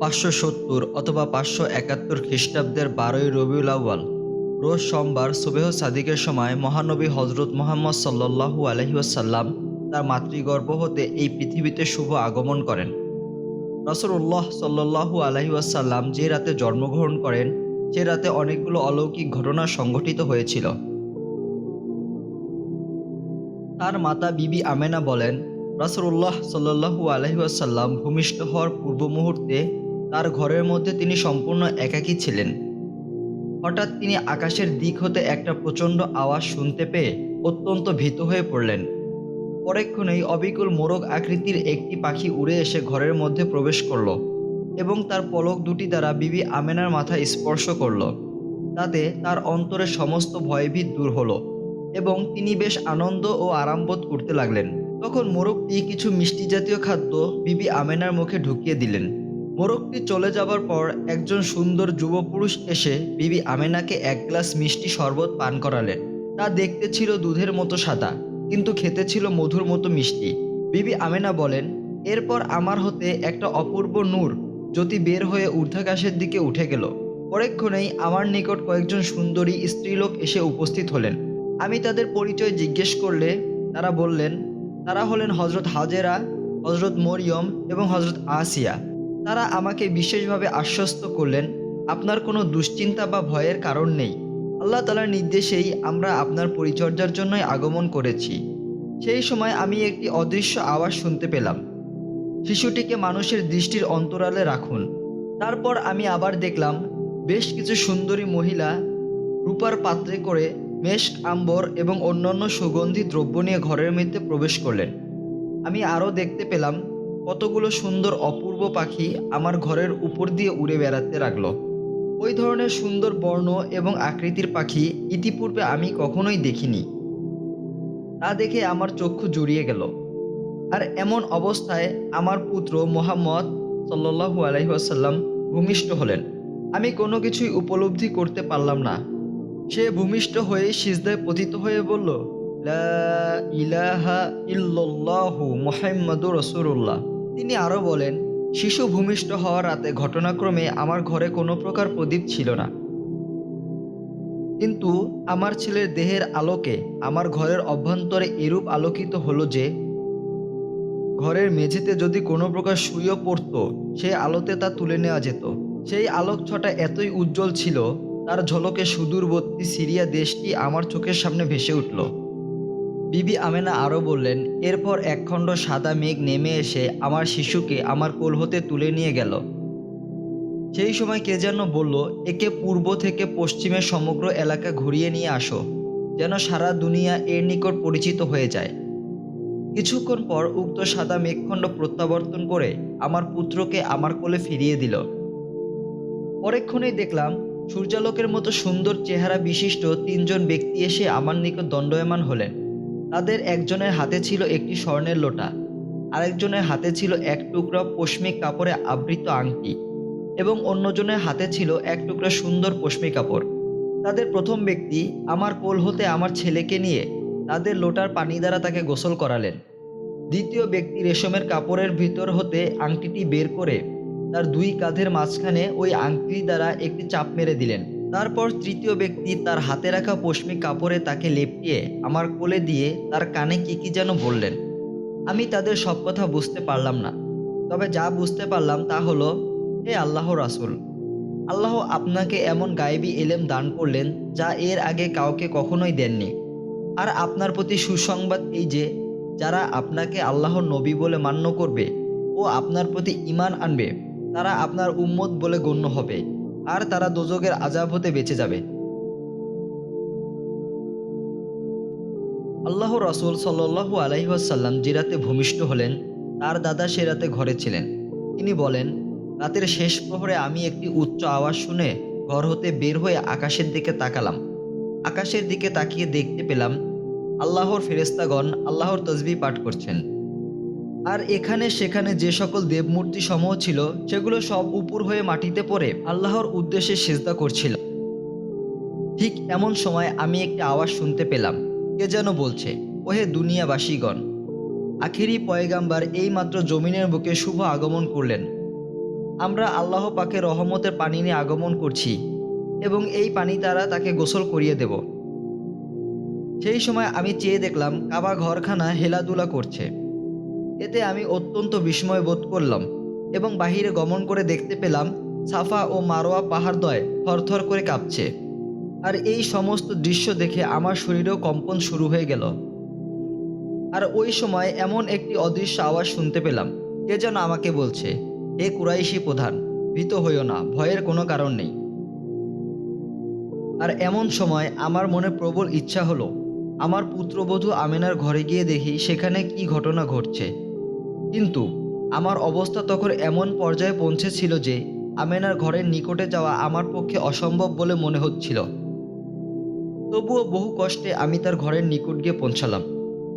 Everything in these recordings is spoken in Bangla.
পাঁচশো সত্তর অথবা পাঁচশো একাত্তর খ্রিস্টাব্দের বারোই রবিউল আউ্য়াল, রোজ সোমবার সুবেহ সাদিকের সময় মহানবী হজরত মোহাম্মদ সাল্লাহু আলহিউসাল্লাম তার মাতৃগর্ভ হতে এই পৃথিবীতে শুভ আগমন করেন। রসুল্লাহ সাল্লাহু আলহিউসাল্লাম যে রাতে জন্মগ্রহণ করেন, সে রাতে অনেকগুলো অলৌকিক ঘটনা সংঘটিত হয়েছিল। তার মাতা বিবি আমেনা বলেন রাসুল্লাহ সাল্লাহু আলহিউসাল্লাম ভূমিষ্ঠ হওয়ার পূর্ব মুহূর্তে তার ঘরের মধ্যে তিনি সম্পূর্ণ একাকী ছিলেন। হঠাৎ তিনি আকাশের দিক হতে একটা প্রচণ্ড আওয়াজ শুনতে পেয়ে অত্যন্ত ভীত হয়ে পড়লেন। পরেক্ষণেই অবিকুল মোরগ আকৃতির একটি পাখি উড়ে এসে ঘরের মধ্যে প্রবেশ করল এবং তার পলক দুটি দ্বারা বিবি আমেনার মাথা স্পর্শ করল। তাতে তার অন্তরে সমস্ত ভয়ভীত দূর হলো এবং তিনি বেশ আনন্দ ও আরামবোধ করতে লাগলেন। তখন মোরগটি কিছু মিষ্টি জাতীয় খাদ্য বিবি আমেনার মুখে ঢুকিয়ে দিলেন। মোরগটি চলে যাবার পর একজন সুন্দর যুবপুরুষ এসে বিবি আমেনাকে এক গ্লাস মিষ্টি শরবত পান করালেন। তা দেখতে ছিল দুধের মতো সাদা, কিন্তু খেতে ছিল মধুর মতো মিষ্টি। বিবি আমেনা বলেন, এরপর আমার হতে একটা অপূর্ব নূর জ্যোতি বের হয়ে ঊর্ধ্বাকাশের দিকে উঠে গেল। পরেক্ষণেই আমার নিকট কয়েকজন সুন্দরী স্ত্রীলোক এসে উপস্থিত হলেন। আমি তাদের পরিচয় জিজ্ঞেস করলে তারা বললেন, তারা হলেন হজরত হাজেরা হজরত মরিয়ম এবং হজরত আসিয়া। তারা আমাকে বিশেষভাবে আশ্বস্ত করলেন, আপনার কোনো দুশ্চিন্তা বা ভয়ের কারণ নেই। আল্লাহ তালার নির্দেশেই আমরা আপনার পরিচর্যার জন্যই আগমন করেছি। সেই সময় আমি একটি অদৃশ্য আওয়াজ শুনতে পেলাম। শিশুটিকে মানুষের দৃষ্টির অন্তরালে রাখুন। তারপর আমি আবার দেখলাম, বেশ কিছু সুন্দরী মহিলা রূপার পাত্রে করে মেষ আম্বর এবং অন্যান্য সুগন্ধি দ্রব্য নিয়ে ঘরের মধ্যে প্রবেশ করলেন। আমি আরও দেখতে পেলাম কতগুলো সুন্দর অপূর্ব পাখি আমার ঘরের উপর দিয়ে উড়ে বেড়াতে লাগল। ওই ধরনের সুন্দর বর্ণ এবং আকৃতির পাখি ইতিপূর্বে আমি কখনোই দেখিনি। তা দেখে আমার চক্ষু জুড়িয়ে গেল। আর এমন অবস্থায় আমার পুত্র মোহাম্মদ সাল্লু আলহিহাসাল্লাম ভূমিষ্ঠ হলেন। আমি কোনো কিছুই উপলব্ধি করতে পারলাম না। সে ভূমিষ্ঠ হয়ে সিজদায় পতিত হয়ে বলল ইলাহা তিনি আরও বলেন, শিশু ভূমিষ্ঠ হওয়ার রাতে ঘটনাক্রমে আমার ঘরে কোনো প্রকার প্রদীপ ছিল না। কিন্তু আমার ছেলের দেহের আলোকে আমার ঘরের অভ্যন্তরে এরূপ আলোকিত হলো যে, ঘরের মেঝেতে যদি কোনো প্রকার শুয়েও পড়ত, সেই আলোতে তা তুলে নেওয়া যেত। সেই আলোক ছটা এতই উজ্জ্বল ছিল, তার ঝলকে সুদূরবর্তী সিরিয়া দেশটি আমার চোখের সামনে ভেসে উঠল। বিবি আমেনা আরও বললেন, এরপর একখণ্ড সাদা মেঘ নেমে এসে আমার শিশুকে আমার কোল হতে তুলে নিয়ে গেল। সেই সময় কে যেন বলল, একে পূর্ব থেকে পশ্চিমের সমগ্র এলাকা ঘুরিয়ে নিয়ে আসো, যেন সারা দুনিয়া এর নিকট পরিচিত হয়ে যায়। কিছুক্ষণ পর উক্ত সাদা মেঘখণ্ড প্রত্যাবর্তন করে আমার পুত্রকে আমার কোলে ফিরিয়ে দিল। পরেক্ষণেই দেখলাম, সূর্যালোকের মতো সুন্দর চেহারা বিশিষ্ট তিনজন ব্যক্তি এসে আমার নিকট দণ্ডয়মান হলেন। তাদের একজনের হাতে ছিল একটি স্বর্ণের লোটা, আরেকজনের হাতে ছিল এক টুকরা পশমিক কাপড়ে আবৃত আংটি এবং অন্যজনের হাতে ছিল এক টুকরা সুন্দর পশমি কাপড়। তাদের প্রথম ব্যক্তি আমার কোল হতে আমার ছেলেকে নিয়ে তাদের লোটার পানি দ্বারা তাকে গোসল করালেন। দ্বিতীয় ব্যক্তি রেশমের কাপড়ের ভিতর হতে আংটিটি বের করে তার দুই কাঁধের মাঝখানে ওই আংটি দ্বারা একটি চাপ মেরে দিলেন। তারপর তৃতীয় ব্যক্তি তার হাতে রাখা পশমি কাপড়ে তাকে লেপটিয়ে আমার কোলে দিয়ে তার কানে কি কি যেন বললেন। আমি তাদের সব কথা বুঝতে পারলাম না। তবে যা বুঝতে পারলাম তা হলো, হে আল্লাহ রাসুল, আল্লাহ আপনাকে এমন গায়েবী এলেম দান করলেন যা এর আগে কাউকে কখনোই দেননি। আর আপনার প্রতি সুসংবাদ এই যে, যারা আপনাকে আল্লাহর নবী বলে মান্য করবে ও আপনার প্রতি ইমান আনবে, তারা আপনার উম্মত বলে গণ্য হবে। আর তারা দোজকের আজাব হতে বেঁচে যাবে। আল্লাহ রসুল সাল্লু আলহিহাসাল্লাম যে রাতে ভূমিষ্ঠ হলেন, তার দাদা সে রাতে ঘরে ছিলেন। তিনি বলেন, রাতের শেষ প্রহরে আমি একটি উচ্চ আওয়াজ শুনে ঘর হতে বের হয়ে আকাশের দিকে তাকালাম। আকাশের দিকে তাকিয়ে দেখতে পেলাম, আল্লাহর ফেরেস্তাগণ আল্লাহর তসবি পাঠ করছেন। আর এখানে সেখানে যে সকল দেবমূর্তি সমূহ ছিল, সেগুলো সব উপর হয়ে মাটিতে পড়ে আল্লাহর উদ্দেশ্যে সেজদা করছিল। ঠিক এমন সময় আমি একটি আওয়াজ শুনতে পেলাম। কে যেন বলছে, ওহে দুনিয়াবাসীগণ, আখেরি পয়গাম্বার এইমাত্র জমিনের বুকে শুভ আগমন করলেন। আমরা আল্লাহ পাকে রহমতের পানি নিয়ে আগমন করছি এবং এই পানি দ্বারা তাকে গোসল করিয়ে দেব। সেই সময় আমি চেয়ে দেখলাম, কাবা ঘরখানা হেলাদুলা করছে। এতে আমি অত্যন্ত বিস্ময় বোধ করলাম এবং বাহিরে গমন করে দেখতে পেলাম সাফা ও মারোয়া পাহাড়দয় থরথর করে কাঁপছে। আর এই সমস্ত দৃশ্য দেখে আমার শরীরেও কম্পন শুরু হয়ে গেল। আর ওই সময় এমন একটি অদৃশ্য আওয়াজ শুনতে পেলাম, কে যেন আমাকে বলছে, হে কুরাইশি প্রধান, ভীত হইও না, ভয়ের কোনো কারণ নেই। আর এমন সময় আমার মনে প্রবল ইচ্ছা হলো, আমার পুত্রবধূ আমেনার ঘরে গিয়ে দেখি সেখানে কি ঘটনা ঘটছে। কিন্তু আমার অবস্থা তখন এমন পর্যায়ে পৌঁছেছিল যে আমেনার ঘরের নিকটে যাওয়া আমার পক্ষে অসম্ভব বলে মনে হচ্ছিল। তবুও বহু কষ্টে আমি তার ঘরের নিকট গিয়ে পৌঁছালাম।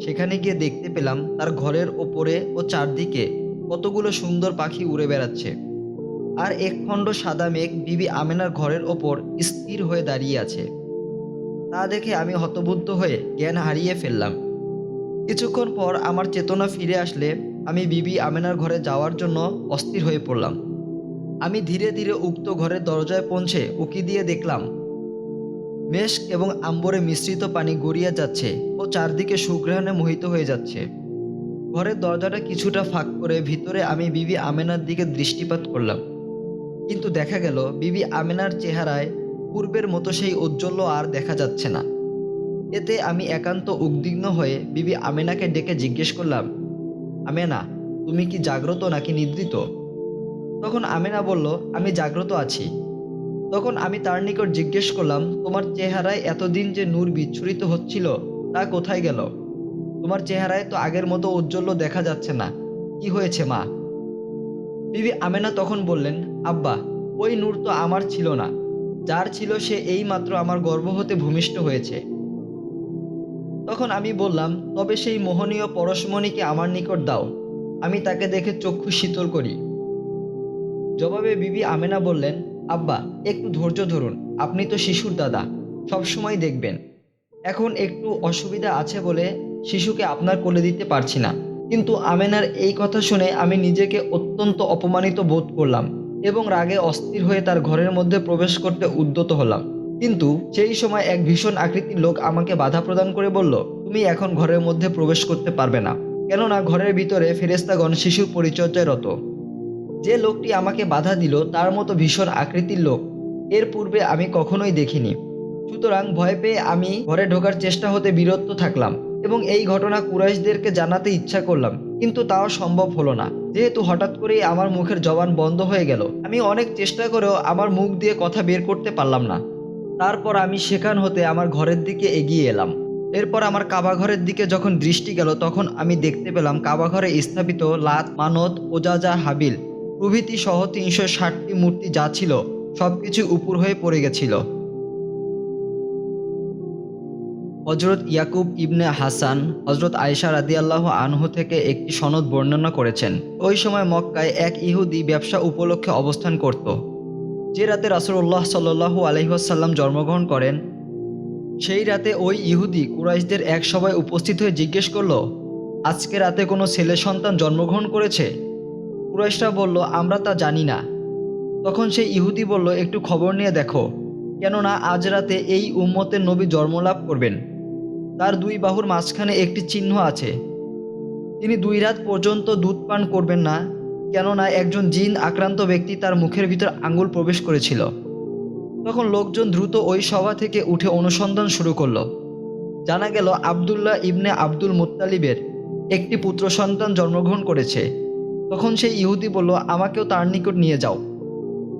সেখানে গিয়ে দেখতে পেলাম তার ঘরের ওপরে ও চারদিকে কতগুলো সুন্দর পাখি উড়ে বেড়াচ্ছে। আর একখণ্ড সাদা মেঘ বিবি আমেনার ঘরের ওপর স্থির হয়ে দাঁড়িয়ে আছে। তা দেখে আমি হতবুদ্ধ হয়ে জ্ঞান হারিয়ে ফেললাম। কিছুক্ষণ পর আমার চেতনা ফিরে আসলে আমি বিবি আমেনার ঘরে যাওয়ার জন্য অস্থির হয়ে পড়লাম। আমি ধীরে ধীরে উক্ত ঘরের দরজায় পৌঁছে উকি দিয়ে দেখলাম, মেশ এবং আম্বরে মিশ্রিত পানি গড়িয়ে যাচ্ছে ও চারদিকে সুগ্রহণে মোহিত হয়ে যাচ্ছে। ঘরের দরজাটা কিছুটা ফাঁক করে ভিতরে আমি বিবি আমেনার দিকে দৃষ্টিপাত করলাম। কিন্তু দেখা গেল, বিবি আমেনার চেহারায় পূর্বের মতো সেই ঔজ্জ্বল্য আর দেখা যাচ্ছে না। এতে আমি একান্ত উদ্বিগ্ন হয়ে বিবি আমেনাকে ডেকে জিজ্ঞেস করলাম আমেনা, তুমি কি জাগ্রত নাকি নিদ্রিত? তখন আমেনা বলল, আমি জাগ্রত আছি। তখন আমি তার নিকট জিজ্ঞেস করলাম, তোমার চেহারায় এতদিন যে নূর বিচ্ছুরিত হচ্ছিল, তা কোথায় গেল? তোমার চেহারায় তো আগের মতো উজ্জ্বল্য দেখা যাচ্ছে না। কি হয়েছে, মা? বিবি আমেনা তখন বললেন, আব্বা, ওই নূর তো আমার ছিল না। যার ছিল সে এই মাত্র আমার গর্ভ হতে ভূমিষ্ঠ হয়েছে। তখন আমি বললাম, তবে সেই মোহনীয় পরশমণিকে আমার নিকট দাও। আমি তাকে দেখে চক্ষু শীতল করি। জবাবে বিবি আমেনা বললেন, আব্বা, একটু ধৈর্য ধরুন। আপনি তো শিশুর দাদা। সবসময় দেখবেন। এখন একটু অসুবিধা আছে বলে শিশুকে আপনার কোলে দিতে পারছি না। কিন্তু আমেনার এই কথা শুনে আমি নিজেকে অত্যন্ত অপমানিত বোধ করলাম এবং রাগে অস্থির হয়ে তার ঘরের মধ্যে প্রবেশ করতে উদ্যত হলাম। কিন্তু সেই সময় এক ভীষণ আকৃতির লোক আমাকে বাধা প্রদান করে বলল, তুমি এখন ঘরের মধ্যে প্রবেশ করতে পারবে না। কেননা ঘরের ভিতরে ফেরেস্তাগণ শিশুর পরিচর্যায় রত। যে লোকটি আমাকে বাধা দিল, তার মতো ভীষণ আকৃতির লোক। এর পূর্বে আমি কখনোই দেখিনি। সুতরাং ভয় পেয়ে আমি ঘরে ঢোকার চেষ্টা হতে বিরত থাকলাম এবং এই ঘটনা কুরাইশদেরকে জানাতে ইচ্ছা করলাম। কিন্তু তাও সম্ভব হলো না। যেহেতু হঠাৎ করেই আমার মুখের জবান বন্ধ হয়ে গেল, আমি অনেক চেষ্টা করেও আমার মুখ দিয়ে কথা বের করতে পারলাম না। তারপর আমি সেখান হতে আমার ঘরের দিকে এগিয়ে এলাম। এরপর আমার কাবা ঘরের দিকে যখন দৃষ্টি গেল, তখন আমি দেখতে পেলাম কাবা ঘরে স্থাপিত লাত, মানত, ওজাজা, হাবিল প্রভৃতি সহ তিনশো ষাটটি মূর্তি যা ছিল, সবকিছু উপর হয়ে পড়ে গেছিল। হজরত ইয়াকুব ইবনে হাসান হজরত আয়েশা রাদিয়াল্লাহ আনহু থেকে একটি সনদ বর্ণনা করেছেন। ওই সময় মক্কায় এক ইহুদি ব্যবসা উপলক্ষে অবস্থান করত। যে রাতে রাসুল্লাহ সাল্লু আলহিহাসাল্লাম জন্মগ্রহণ করেন, সেই রাতে ওই ইহুদি কুরাইশদের এক সভায় উপস্থিত হয়ে জিজ্ঞেস করল, আজকে রাতে কোনো ছেলে সন্তান জন্মগ্রহণ করেছে? কুরাইশরা বলল, আমরা তা জানি না। তখন সেই ইহুদি বলল, একটু খবর নিয়ে দেখো, কেননা আজ রাতে এই উম্মতের নবী জন্মলাভ করবেন। তার দুই বাহুর মাঝখানে একটি চিহ্ন আছে। তিনি দুই রাত পর্যন্ত দুধ পান করবেন না কেননা একজন জিন আক্রান্ত ব্যক্তি তার মুখের ভিতর আঙ্গুল প্রবেশ করেছিল। তখন লোকজন দ্রুত ওই সভা থেকে উঠে অনুসন্ধান শুরু করল। জানা গেল আবদুল্লাহ ইবনে আব্দুল মুত্তালিবের একটি পুত্র সন্তান জন্মগ্রহণ করেছে। তখন সেই ইহুদি বলল, আমাকেও তার নিকট নিয়ে যাও।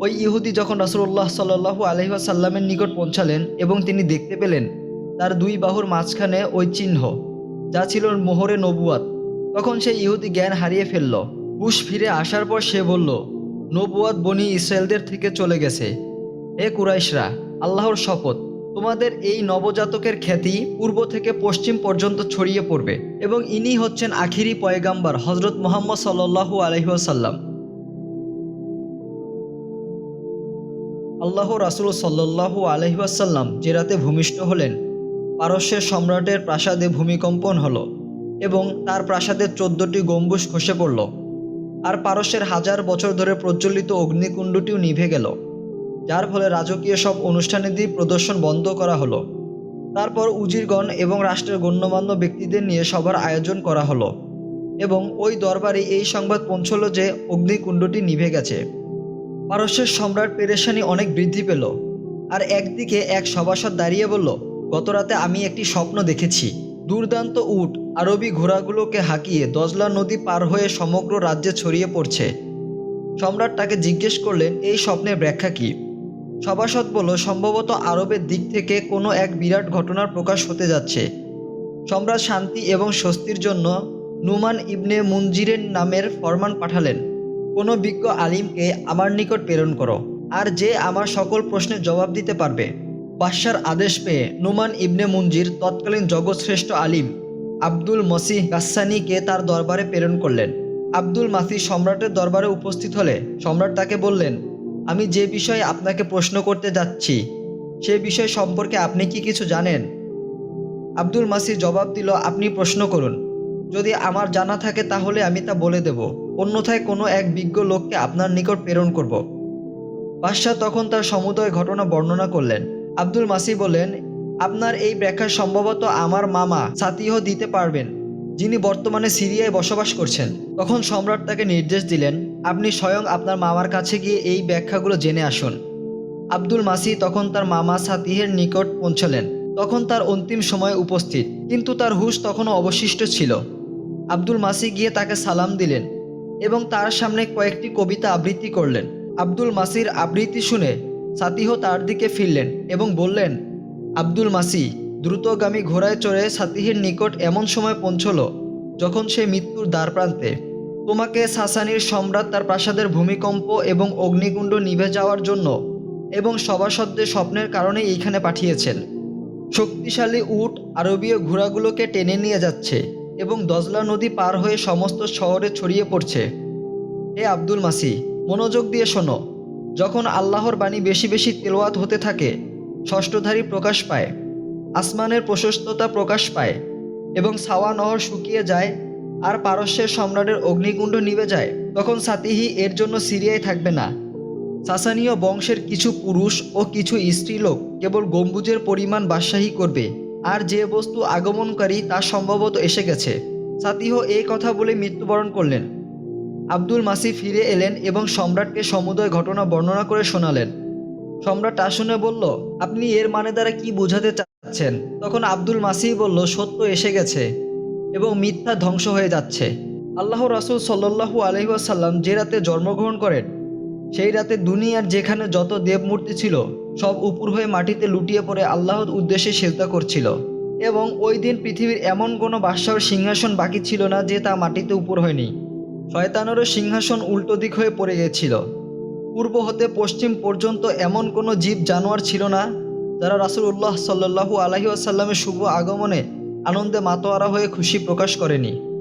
ওই ইহুদি যখন রাসুল্লাহ সাল্লু আলহিহাসাল্লামের নিকট পৌঁছালেন এবং তিনি দেখতে পেলেন, তার দুই বাহুর মাঝখানে ওই চিহ্ন, যা ছিল মোহরে নবুয়াত, তখন সেই ইহুদি জ্ঞান হারিয়ে ফেলল। হুশ ফিরে আসার পর সে বলল নবুয়াত বনি ইসরায়েলদের থেকে চলে গেছে। এ কুরাইশরা, আল্লাহর শপথ, তোমাদের এই নবজাতকের খ্যাতি পূর্ব থেকে পশ্চিম পর্যন্ত ছড়িয়ে পড়বে এবং ইনি হচ্ছেন আখিরি পয়গাম্বার হজরত মোহাম্মদ সাল্লু আলহিহাসাল্লাম আল্লাহ রাসুল সাল্লাহ আলহিহাসাল্লাম যে রাতে ভূমিষ্ঠ হলেন, পারস্যের সম্রাটের প্রাসাদে ভূমিকম্পন হলো এবং তার প্রাসাদের চোদ্দটি গম্বুজ খসে পড়ল। আর পারস্যের হাজার বছর ধরে প্রজ্বলিত অগ্নিকুণ্ডটিও নিভে গেল। যার ফলে রাজকীয় সব অনুষ্ঠানাদি প্রদর্শন বন্ধ করা হলো। তারপর উজিরগণ এবং রাষ্ট্রের গণ্যমান্য ব্যক্তিদের নিয়ে সবার আয়োজন করা হলো এবং ওই দরবারে এই সংবাদ পৌঁছলো যে অগ্নিকুণ্ডটি নিভে গেছে। পারস্যের সম্রাট পেরেশানি অনেক বৃদ্ধি পেল আর একদিকে এক সভাসদ দাঁড়িয়ে বলল, গতরাতে আমি একটি স্বপ্ন দেখেছি। দুর্দান্ত উট, আরবি ঘোড়াগুলোকে হাঁকিয়ে দজলা নদী পার হয়ে সমগ্র রাজ্যে ছড়িয়ে পড়ছে। সম্রাট তাকে জিজ্ঞেস করলেন, এই স্বপ্নের ব্যাখ্যা কি? সভাসদ বলল, সম্ভবত আরবের দিক থেকে কোনো এক বিরাট ঘটনার প্রকাশ হতে যাচ্ছে। সম্রাট শান্তি এবং স্বস্তির জন্য নুমান ইবনে মুনজিরের নামের ফরমান পাঠালেন। কোনো বিজ্ঞ আলিমকে আমার নিকট প্রেরণ করো, আর যে আমার সকল প্রশ্নের জবাব দিতে পারবে। বাদশার আদেশ পেয়ে নুমান ইবনে মুনজির তৎকালীন জগৎশ্রেষ্ঠ আলিম আব্দুল মসিহ গাসানিকে তার দরবারে প্রেরণ করলেন। আব্দুল মাসি সম্রাটের দরবারে উপস্থিত হলে সম্রাট তাকে বললেন, আমি যে বিষয়ে আপনাকে প্রশ্ন করতে যাচ্ছি, সে বিষয় সম্পর্কে আপনি কি কিছু জানেন? আব্দুল মাসি জবাব দিল, আপনি প্রশ্ন করুন। যদি আমার জানা থাকে তাহলে আমি তা বলে দেব। অন্যথায় কোনো এক বিজ্ঞ লোককে আপনার নিকট প্রেরণ করব। বাদশাহ তখন তার সমুদয় ঘটনা বর্ণনা করলেন। আব্দুল মাসি বলেন, আপনার এই ব্যাখ্যা সম্ভবত আমার মামা সাতিহ দিতে পারবেন, যিনি বর্তমানে সিরিয়ায় বসবাস করছেন। তখন সম্রাট তাকে নির্দেশ দিলেন, আপনি স্বয়ং আপনার মামার কাছে গিয়ে এই ব্যাখ্যাগুলো জেনে আসুন। আব্দুল মাসি তখন তার মামা সাতিহের নিকট পৌঁছলেন। তখন তার অন্তিম সময় উপস্থিত, কিন্তু তার হুশ তখনও অবশিষ্ট ছিল। আব্দুল মাসি গিয়ে তাকে সালাম দিলেন এবং তার সামনে কয়েকটি কবিতা আবৃত্তি করলেন। আব্দুল মাসির আবৃত্তি শুনে সাতিহ তার দিকে ফিরলেন এবং বললেন, আব্দুল মাসি, দ্রুতগামী ঘোড়ায় চড়ে সাতিহের নিকট এমন সময় পৌঁছল যখন সে মৃত্যুর দ্বার প্রান্তে তোমাকে সাসানির সম্রাট তার প্রাসাদের ভূমিকম্প এবং অগ্নিকুণ্ড নিভে যাওয়ার জন্য এবং সভাসদদের স্বপ্নের কারণে এইখানে পাঠিয়েছেন। শক্তিশালী উট আরবীয় ঘোড়াগুলোকে টেনে নিয়ে যাচ্ছে এবং দজলা নদী পার হয়ে সমস্ত শহরে ছড়িয়ে পড়ছে। হে আব্দুল মাসি, মনোযোগ দিয়ে শোনো। যখন আল্লাহর বাণী বেশি বেশি তেলোয়াত হতে থাকে, ষষ্ঠধারী প্রকাশ পায়, আসমানের প্রশস্ততা প্রকাশ পায় এবং সাওয়া নহর শুকিয়ে যায় আর পারস্যের সম্রাটের অগ্নিকুণ্ড নিভে যায়, তখন সাতিহি এর জন্য সিরিয়ায় থাকবে না। সাসানীয় বংশের কিছু পুরুষ ও কিছু স্ত্রীলোক কেবল গম্বুজের পরিমাণ বাদশাহী করবে, আর যে বস্তু আগমনকারী তা সম্ভবত এসে গেছে। সাতিহ এই কথা বলে মৃত্যুবরণ করলেন। আব্দুল মাসি ফিরে এলেন এবং সম্রাটকে সমুদয় ঘটনা বর্ণনা করে শোনালেন। সম্রাট তা শুনে বলল, আপনি এর মানে দ্বারা কি বোঝাতে চাচ্ছেন? তখন আব্দুল মাসি বলল, সত্য এসে গেছে এবং মিথ্যা ধ্বংস হয়ে যাচ্ছে। আল্লাহ রাসুল সাল্লাহু আলহিহাসাল্লাম যে রাতে জন্মগ্রহণ করেন, সেই রাতে দুনিয়ার যেখানে যত দেবমূর্তি ছিল, সব উপর হয়ে মাটিতে লুটিয়ে পড়ে আল্লাহর উদ্দেশ্যে সেজদা করছিল। এবং ওই দিন পৃথিবীর এমন কোনো বাদশাহর সিংহাসন বাকি ছিল না যে তা মাটিতে উপর হয়নি। শয়তানেরও সিংহাসন উল্টো দিক হয়ে পড়ে গেছিল। পূর্ব হতে পশ্চিম পর্যন্ত এমন কোনো জীব, জানোয়ার ছিল না, যারা রাসুল উল্লাহ আলহি আসাল্লামের শুভ আগমনে আনন্দে মাতোয়ারা হয়ে খুশি প্রকাশ করেনি।